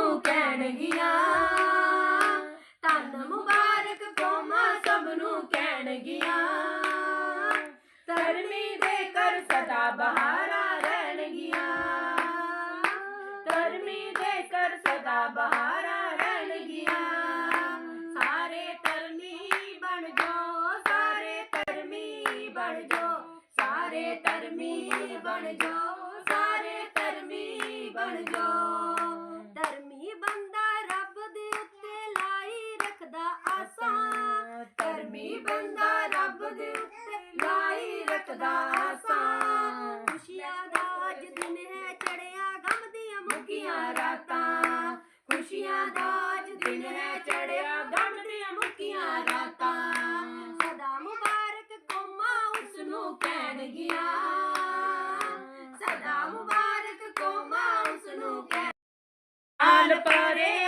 ਨੂੰ ਕਹਿਣਗੀਆਂ। ਧੰਨ ਮੁਬਾਰਕ ਕੌਮਾਂ ਸਭ ਨੂੰ ਕਹਿਣਗੀਆਂ। ਧਰਮੀ ਦੇ ਕਰ ਸਦਾ ਬਹਾਰਾਂ ਰਹਿਣਗੀਆਂ। ਧਰਮੀ ਦੇ ਕਰ ਸਦਾ ਬਹਾਰਾ ਰਹਿਣਗੀਆਂ। ਸਾਰੇ ਧਰਮੀ ਬਣ ਜਾਓ ਸਾਰੇ ਧਰਮੀ ਬਣ ਜੋ, ਸਾਰੇ ਧਰਮੀ ਬਣ ਜੋ, ਸਾਰੇ ਧਰਮੀ ਬਣ ਜੋ। ਲਾਈ ਰੱਖਦਾ ਖੁਸ਼ੀਆਂ ਦਾ ਅੱਜ ਦਿਨ ਹੈ ਚੜਿਆ, ਗਮ ਦੀਆਂ ਮੁੱਕੀਆਂ ਰਾਤਾਂ। ਖੁਸ਼ੀਆਂ ਦਾ ਅੱਜ ਦਿਨ ਹੈ ਚੜਿਆ, ਗਮ ਦੀਆਂ ਮੁੱਕੀਆਂ ਰਾਤਾਂ। ਸਦਾ ਮੁਬਾਰਕ ਕੌਮਾਂ ਉਸ ਨੂੰ ਕਹਿਣਗੀਆਂ ਸਦਾ ਮੁਬਾਰਕ ਕੌਮਾਂ ਉਸ ਨੂੰ ਕਹਿ ਆਲ ਪਰੇ